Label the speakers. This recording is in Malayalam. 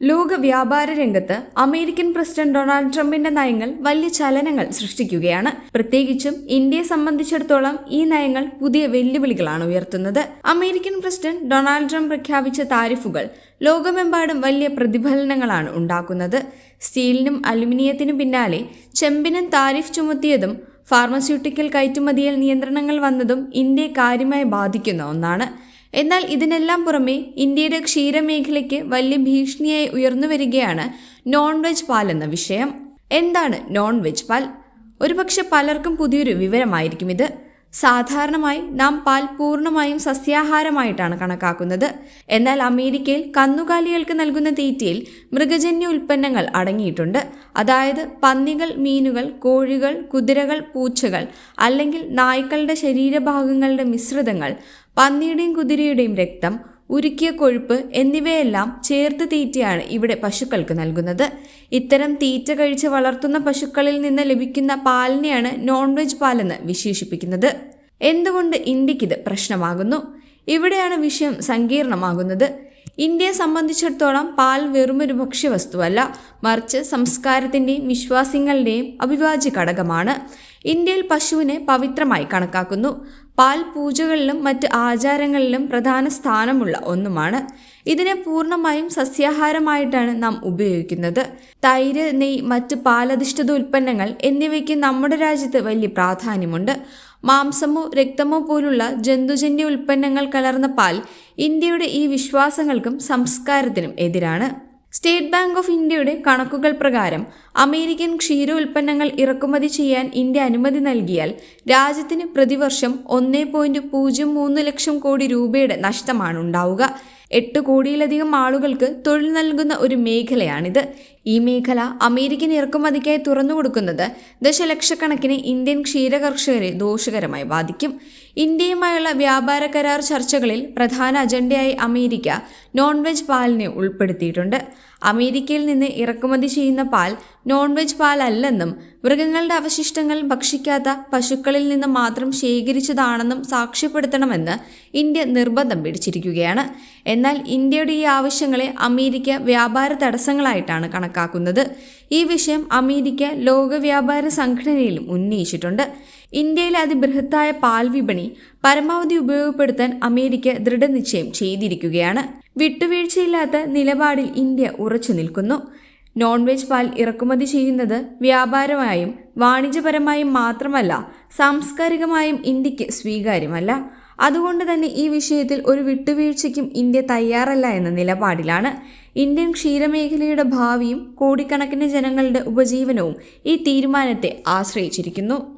Speaker 1: ലോക വ്യാപാര രംഗത്ത് അമേരിക്കൻ പ്രസിഡന്റ് ഡൊണാൾഡ് ട്രംപിന്റെ നയങ്ങൾ വലിയ ചലനങ്ങൾ സൃഷ്ടിക്കുകയാണ്. പ്രത്യേകിച്ചും ഇന്ത്യയെ സംബന്ധിച്ചിടത്തോളം ഈ നയങ്ങൾ പുതിയ വെല്ലുവിളികളാണ് ഉയർത്തുന്നത്. അമേരിക്കൻ പ്രസിഡന്റ് ഡൊണാൾഡ് ട്രംപ് പ്രഖ്യാപിച്ച താരിഫുകൾ ലോകമെമ്പാടും വലിയ പ്രതിഫലനങ്ങളാണ് ഉണ്ടാക്കുന്നത്. സ്റ്റീലിനും അലുമിനിയത്തിനും പിന്നാലെ ചെമ്പിനും താരിഫ് ചുമത്തിയതും ഫാർമസ്യൂട്ടിക്കൽ കയറ്റുമതിയിൽ നിയന്ത്രണങ്ങൾ വന്നതും ഇന്ത്യയെ കാര്യമായി ബാധിക്കുന്ന ഒന്നാണ്. എന്നാൽ ഇതിനെല്ലാം പുറമെ ഇന്ത്യയുടെ ക്ഷീരമേഖലയ്ക്ക് വലിയ ഭീഷണിയായി ഉയർന്നു വരികയാണ് നോൺ വെജ് പാൽ എന്ന വിഷയം. എന്താണ് നോൺ വെജ് പാൽ? ഒരുപക്ഷെ പലർക്കും പുതിയൊരു വിവരമായിരിക്കും ഇത്. സാധാരണമായി നാം പാൽ പൂർണമായും സസ്യാഹാരമായിട്ടാണ് കണക്കാക്കുന്നത്. എന്നാൽ അമേരിക്കയിൽ കന്നുകാലികൾക്ക് നൽകുന്ന തീറ്റയിൽ മൃഗജന്യ ഉൽപ്പന്നങ്ങൾ അടങ്ങിയിട്ടുണ്ട്. അതായത് പന്നികൾ മീനുകൾ കോഴികൾ കുതിരകൾ പൂച്ചകൾ അല്ലെങ്കിൽ നായ്ക്കളുടെ ശരീരഭാഗങ്ങളുടെ മിശ്രിതങ്ങൾ പന്നിയുടെയും കുതിരയുടെയും രക്തം ഉരുക്കിയ കൊഴുപ്പ് എന്നിവയെല്ലാം ചേർത്ത് തീറ്റയാണ് ഇവിടെ പശുക്കൾക്ക് നൽകുന്നത്. ഇത്തരം തീറ്റ കഴിച്ച് വളർത്തുന്ന പശുക്കളിൽ നിന്ന് ലഭിക്കുന്ന പാലിനെയാണ് നോൺ വെജ് പാലെന്ന് വിശേഷിപ്പിക്കുന്നത്. എന്തുകൊണ്ട് ഇന്ത്യക്കിത് പ്രശ്നമാകുന്നു? ഇവിടെയാണ് വിഷയം സങ്കീർണമാകുന്നത്. ഇന്ത്യയെ സംബന്ധിച്ചിടത്തോളം പാൽ വെറുമൊരു ഭക്ഷ്യവസ്തുവല്ല മറിച്ച് സംസ്കാരത്തിന്റെയും വിശ്വാസങ്ങളുടെയും അവിഭാജ്യ ഘടകമാണ് ഇന്ത്യയിൽ പശുവിനെ പവിത്രമായി കണക്കാക്കുന്നു. പാൽ പൂജകളിലും മറ്റ് ആചാരങ്ങളിലും പ്രധാന സ്ഥാനമുള്ള ഒന്നുമാണ്. ഇതിനെ പൂർണമായും സസ്യാഹാരമായിട്ടാണ് നാം ഉപയോഗിക്കുന്നത്. തൈര് നെയ് മറ്റ് പാലധിഷ്ഠിത ഉൽപ്പന്നങ്ങൾ എന്നിവയ്ക്ക് നമ്മുടെ രാജ്യത്ത് വലിയ പ്രാധാന്യമുണ്ട്. മാംസമോ രക്തമോ പോലുള്ള ജന്തുജന്യ ഉൽപ്പന്നങ്ങൾ കലർന്ന പാൽ ഇന്ത്യയുടെ ഈ വിശ്വാസങ്ങൾക്കും സംസ്കാരത്തിനും എതിരാണ്. സ്റ്റേറ്റ് ബാങ്ക് ഓഫ് ഇന്ത്യയുടെ കണക്കുകൾ പ്രകാരം അമേരിക്കൻ ക്ഷീര ഉൽപ്പന്നങ്ങൾ ഇറക്കുമതി ചെയ്യാൻ ഇന്ത്യ അനുമതി നൽകിയാൽ രാജ്യത്തിന് പ്രതിവർഷം ഒന്നേ പോയിന്റ് പൂജ്യം മൂന്ന് ലക്ഷം കോടി രൂപയുടെ നഷ്ടമാണ് ഉണ്ടാവുക. എട്ട് കോടിയിലധികം ആളുകൾക്ക് തൊഴിൽ നൽകുന്ന ഒരു മേഖലയാണിത്. ഈ മേഖല അമേരിക്കൻ ഇറക്കുമതിക്കായി തുറന്നുകൊടുക്കുന്നത് ദശലക്ഷക്കണക്കിന് ഇന്ത്യൻ ക്ഷീരകർഷകരെ ദോഷകരമായി ബാധിക്കും. ഇന്ത്യയുമായുള്ള വ്യാപാര കരാർ ചർച്ചകളിൽ പ്രധാന അജണ്ടയായി അമേരിക്ക നോൺ വെജ് പാലിനെ ഉൾപ്പെടുത്തിയിട്ടുണ്ട്. അമേരിക്കയിൽ നിന്ന് ഇറക്കുമതി ചെയ്യുന്ന പാൽ നോൺ വെജ് പാലല്ലെന്നും മൃഗങ്ങളുടെ അവശിഷ്ടങ്ങൾ ഭക്ഷിക്കാത്ത പശുക്കളിൽ നിന്ന് മാത്രം ശേഖരിച്ചതാണെന്നും സാക്ഷ്യപ്പെടുത്തണമെന്ന് ഇന്ത്യ നിർബന്ധം പിടിച്ചിരിക്കുകയാണ്. എന്നാൽ ഇന്ത്യയുടെ ഈ ആവശ്യങ്ങളെ അമേരിക്ക വ്യാപാര തടസ്സങ്ങളായിട്ടാണ് കണക്കാക്കുന്നത്. ഈ വിഷയം അമേരിക്ക ലോക വ്യാപാര സംഘടനയിലും ഉന്നയിച്ചിട്ടുണ്ട്. ഇന്ത്യയിലെ അതിബൃഹത്തായ പാൽ വിപണി പരമാവധി ഉപയോഗപ്പെടുത്താൻ അമേരിക്ക ദൃഢനിശ്ചയം ചെയ്തിരിക്കുകയാണ്. വിട്ടുവീഴ്ചയില്ലാത്ത നിലപാടിൽ ഇന്ത്യ ഉറച്ചു നിൽക്കുന്നു. നോൺ വെജ് പാൽ ഇറക്കുമതി ചെയ്യുന്നത് വ്യാപാരമായും വാണിജ്യപരമായും മാത്രമല്ല സാംസ്കാരികമായും ഇന്ത്യയ്ക്ക് സ്വീകാര്യമല്ല. അതുകൊണ്ട് തന്നെ ഈ വിഷയത്തിൽ ഒരു വിട്ടുവീഴ്ചയ്ക്കും ഇന്ത്യ തയ്യാറല്ല എന്ന നിലപാടിലാണ്. ഇന്ത്യൻ ക്ഷീരമേഖലയുടെ ഭാവിയും കോടിക്കണക്കിന് ജനങ്ങളുടെ ഉപജീവനവും ഈ തീരുമാനത്തെ ആശ്രയിച്ചിരിക്കുന്നു.